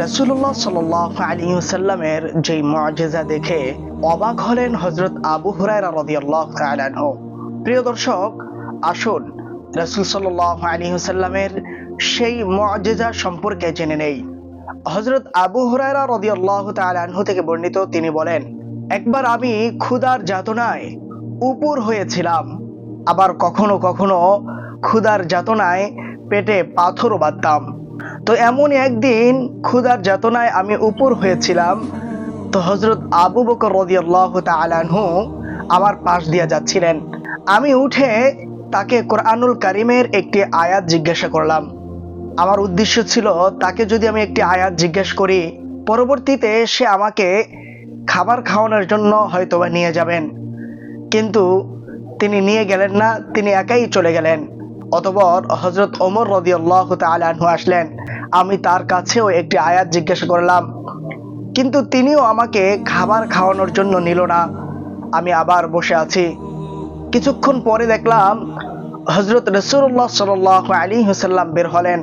রসুল্লাহ সাল আলী সাল্লামের যে মজেজা দেখে অবাক হলেন হজরত আবু হুরায়রা প্রিয় দর্শক, আসুন রসুল সাল আলী সাল্লামের সেই মজেজা সম্পর্কে জেনে নেই। হজরত আবু হুরায়রা রদিয়াল্লাহ তালানহ থেকে বর্ণিত তিনি বলেন, একবার আমি ক্ষুধার যাতনায় উপর হয়েছিলাম। আবার কখনো কখনো ক্ষুদার যাতনায় পেটে পাথরও বাঁধতাম। তো এমনই একদিন ক্ষুধার যাতনায় আমি উপর হয়েছিলাম, তো হজরত আবু বকর রদিয়াল্লাহ তালানহু আমার পাশ দিয়ে যাচ্ছিলেন। আমি উঠে তাকে কোরআনুল কারিমের একটি আয়াত জিজ্ঞাসা করলাম। আমার উদ্দেশ্য ছিল, তাকে যদি আমি একটি আয়াত জিজ্ঞেস করি, পরবর্তীতে সে আমাকে খাবার খাওয়ানোর জন্য হয়তোবা নিয়ে যাবেন। কিন্তু তিনি নিয়ে গেলেন না, তিনি একাই চলে গেলেন। অতপর হজরত ওমর রদিয়াল্লাহ তালাহু আসলেন আমি তার কাছেও একটি আয়াত জিজ্ঞাসা করলাম, কিন্তু তিনিও আমাকে খাবার খাওয়ানোর জন্য নিল না। আমি আবার বসে আছি। কিছুক্ষণ পরে দেখলাম হজরত রসুল্লাহ সাল আলী হুসাল্লাম বের হলেন।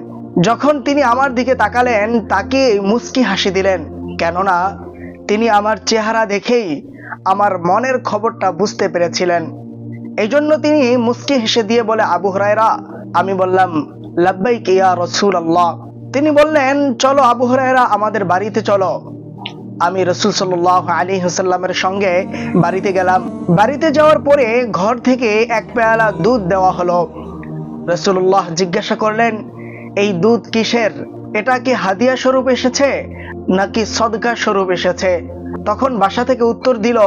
যখন তিনি আমার দিকে তাকালেন, তাকে মুস্কি হাসি দিলেন। কেননা তিনি আমার চেহারা দেখেই আমার মনের খবরটা বুঝতে পেরেছিলেন। এই জন্য তিনি মুস্কি হেসে দিয়ে বলে, আবু হরাইরা আমি বললাম, লাব্বাইক ইয়া রসুল আল্লাহ তিনি বললেন, চলো আবু হরাইরা আমাদের বাড়িতে চলো। আমি রসুল সাল্লাহ আলী হুসাল্লামের সঙ্গে বাড়িতে গেলাম। বাড়িতে যাওয়ার পরে ঘর থেকে এক পেয়ালা দুধ দেওয়া হলো। রসুল্লাহ জিজ্ঞাসা করলেন, এই দুধ কিসের? এটা কি হাদিয়া স্বরূপ এসেছে নাকি সদকা স্বরূপ এসেছে? তখন বাসা থেকে উত্তর দিল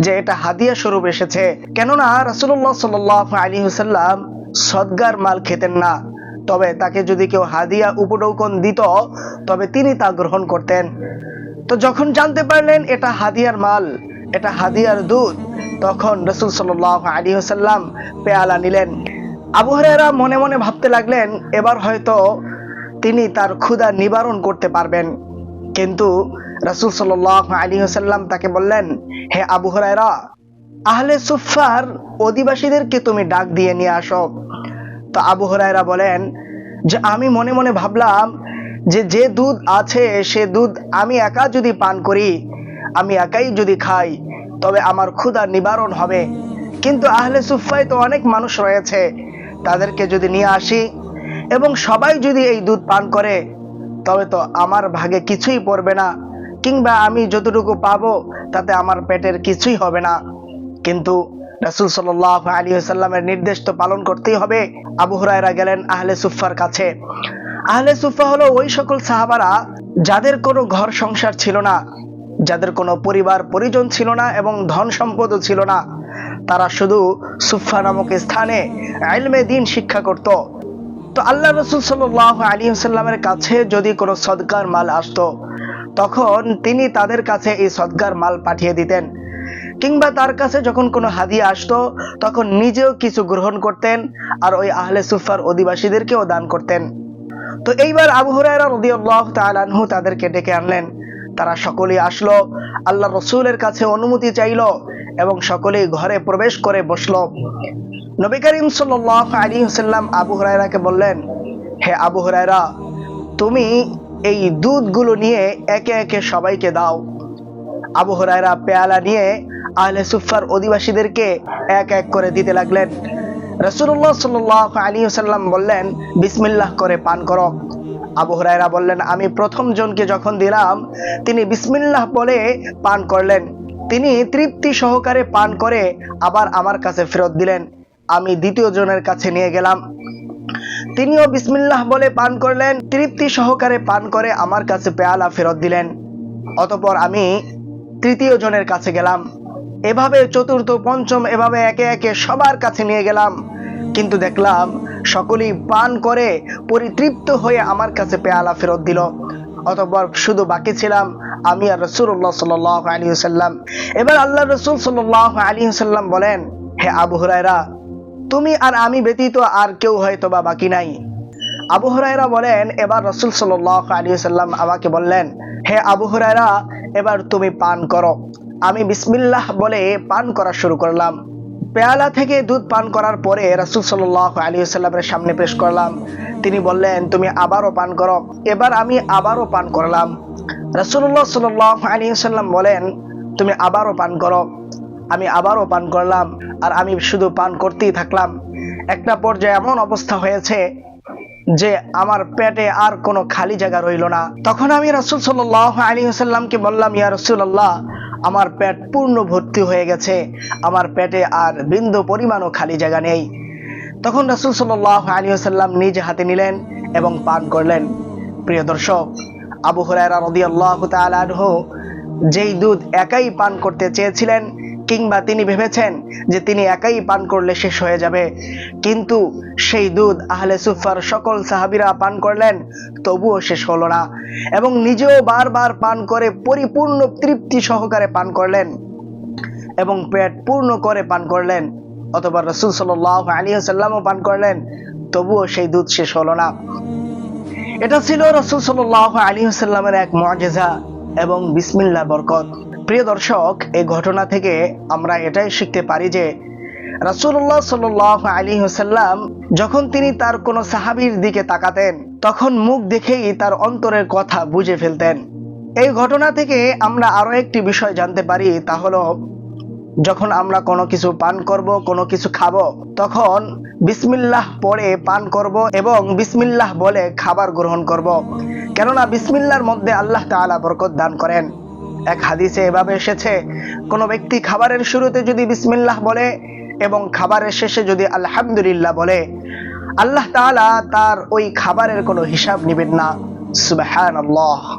যে এটা হাদিয়া স্বরূপ এসেছে। কেননা রসুল্লাহ সাল আলী হুসাল্লাম সদগার মাল খেতেন না। তবে তাকে যদি কেউ হাদিয়া উপডৌকন দিত, তবে তিনি তা গ্রহণ করতেন। তো যখন জানতে পারলেন এটা হাদিয়ার মাল, এটা হাদিয়ার দুধ, তখন রসুল সাল আলী হুসাল্লাম পেয়ালা নিলেন। আবু হরেরা মনে মনে ভাবতে লাগলেন, এবার হয়তো তিনি তার ক্ষুধা নিবারণ করতে পারবেন। কিন্তু রসুল সাল আলী হোসাল্লাম তাকে বললেন, হে আবু হরাইরা আহলে সুফার অধিবাসীদেরকে তুমি ডাক দিয়ে নিয়ে আসো। তো আবু হরাইরা বলেন যে আমি মনে মনে ভাবলাম যে যে দুধ আছে, সে দুধ আমি একা যদি পান করি, আমি একাই যদি খাই, তবে আমার ক্ষুধা নিবারণ হবে। কিন্তু আহলে সুফায় তো অনেক মানুষ রয়েছে, তাদেরকে যদি নিয়ে আসি এবং সবাই যদি এই দুধ পান করে, তবে তো আমার ভাগে কিছুই পড়বে না, কিংবা আমি যতটুকু পাবো তাতে আমার পেটের কিছুই হবে না। কিন্তু রাসুল সাল আলী সাল্লামের নির্দেশ তো পালন করতেই হবে। আবু হুরায়রা গেলেন আহলে সুফার কাছে। আহলে সুফা হলো ওই সকল সাহাবারা যাদের কোনো ঘর সংসার ছিল না, যাদের কোনো পরিবার পরিজন ছিল না এবং ধন সম্পদও ছিল না। তারা শুধু সুফা নামক স্থানে আইলমে দিন শিক্ষা করত। তো আল্লাহ রসুল সাল আলী সাল্লামের কাছে যদি কোনো সদকার মাল আসতো, তখন তিনি তাদের কাছে এই সদকার মাল পাঠিয়ে দিতেন। কিংবা তার কাছে যখন কোনো হাদিয়া আসতো, তখন নিজেও কিছু গ্রহণ করতেন আর ওই আহলে সুফার অধিবাসীদেরকেও দান করতেন। তো এইবার আবু হুরায়রা রদিয়াল্লাহ তাআলাহু তাদেরকে ডেকে আনলেন। তারা সকলেই আসলো আল্লাহ রসুলের কাছে অনুমতি চাইল এবং সকলেই ঘরে প্রবেশ করে বসল। নবী করিম সাল্লাহ আলী হুসাল্লাম আবু হুরায়রাকে বললেন, হে আবু হুরায়রা, তুমি এই দুধগুলো নিয়ে একে একে সবাইকে দাও। আবু হরায়রা পেয়ালা নিয়ে আহলে সুফার অধিবাসীদেরকে এক এক করে দিতে লাগলেন। রসুল্লাহ সাল আলী সাল্লাম বললেন, বিসমিল্লাহ করে পান করো। আবু হরায়রা বললেন, আমি প্রথম জনকে যখন দিলাম, তিনি বিসমিল্লাহ বলে পান করলেন। তিনি তৃপ্তি সহকারে পান করে আবার আমার কাছে ফেরত দিলেন। আমি দ্বিতীয় জনের কাছে নিয়ে গেলাম। তিনিও বিসমিল্লাহ বলে পান করলেন, তৃপ্তি সহকারে পান করে আমার কাছে পেয়ালা ফেরত দিলেন। অতপর আমি তৃতীয় জনের কাছে গেলাম। এভাবে চতুর্থ, পঞ্চম, এভাবে একে একে সবার কাছে নিয়ে গেলাম। কিন্তু দেখলাম সকলেই পান করে পরিতৃপ্ত হয়ে আমার কাছে পেয়ালা ফেরত দিল। অতপর শুধু বাকি ছিলাম আমি আর রসুল্লাহ সাল আলী সাল্লাম এবার আল্লাহ রসুল সাল আলী সাল্লাম বলেন, হে আবু হুরায়রা, তুমি আর আমি ব্যতীত আর কেউ হয়তো বা বাকি নাই। আবু হুরায়রা বলেন, এবার রসুল সাল আলী সাল্লাম আমাকে বললেন, হে আবু হুরায়রা, এবার তুমি পান করো। আমি বিসমিল্লাহ বলে পান করা শুরু করলাম। পেয়ালা থেকে দুধ পান করার পরে রাসুল সাল্লাহ আলী সাল্লামের সামনে পেশ করলাম। তিনি বললেন, তুমি আবারও পান করো। এবার আমি আবারও পান করলাম। রাসুল্লাহ সাল্লাহ আলী সাল্লাম বলেন, তুমি আবারও পান করো। আমি আবারও পান করলাম, আর আমি শুধু পান করতেই থাকলাম। একটা পর্যায়ে এমন অবস্থা হয়েছে যে আমার পেটে আর কোনো খালি জায়গা রইল না। তখন আমি রাসুল সাল্লাহ আলী সাল্লামকে বললাম, ইয়া রসুল্লাহ আমার পেট পূর্ণ ভর্তি হয়ে গেছে। আমার পেটে আর বিন্দু পরিমাণও খালি জায়গা নেই। তখন রাসুল সাল্লাহ আলী সাল্লাম নিজ হাতে নিলেন এবং পান করলেন। প্রিয় দর্শক, আবু হরাই রদি আল্লাহ যেই দুধ একাই পান করতে চেয়েছিলেন কিংবা তিনি ভেবেছেন যে তিনি একাই পান করলে শেষ হয়ে যাবে। কিন্তু সেই দুধ আহলে সুফার সকল সাহাবিরা পান করলেন, তবুও শেষ হলো না এবং নিজেও বারবার পান করে পরিপূর্ণ তৃপ্তি সহকারে পান করলেন এবং পেট পূর্ণ করে পান করলেন অথবা রসুল সাল আলী সাল্লামও পান করলেন, তবুও সেই দুধ শেষ হলো না। এটা ছিল রসুল সাল আলী সাল্লামের এক মজেজা এবং বিসমিল্লা বরকত। প্রিয় দর্শক, এই ঘটনা থেকে আমরা এটাই শিখতে পারি যে রাসুল্লাহ সাল আলী সাল্লাম যখন তিনি তার কোনো সাহাবির দিকে তাকাতেন, তখন মুখ দেখেই তার অন্তরের কথা বুঝে ফেলতেন। এই ঘটনা থেকে আমরা আরও একটি বিষয় জানতে পারি, তা হলো যখন আমরা কোনো কিছু পান করব, কোনো কিছু খাব, তখন বিসমিল্লাহ পরে পান করব এবং বিসমিল্লাহ বলে খাবার গ্রহণ করব। কেননা বিসমিল্লার মধ্যে আল্লাহ তাআলা বরকত দান করেন। এক হাদিসে এভাবে এসেছে, কোনো ব্যক্তি খাবারের শুরুতে যদি বিসমিল্লাহ বলে এবং খাবারের শেষে যদি আলহামদুলিল্লাহ বলে, আল্লাহ তাআলা তার ওই খাবারের কোনো হিসাব নেবেন না। সুবহানাল্লাহ।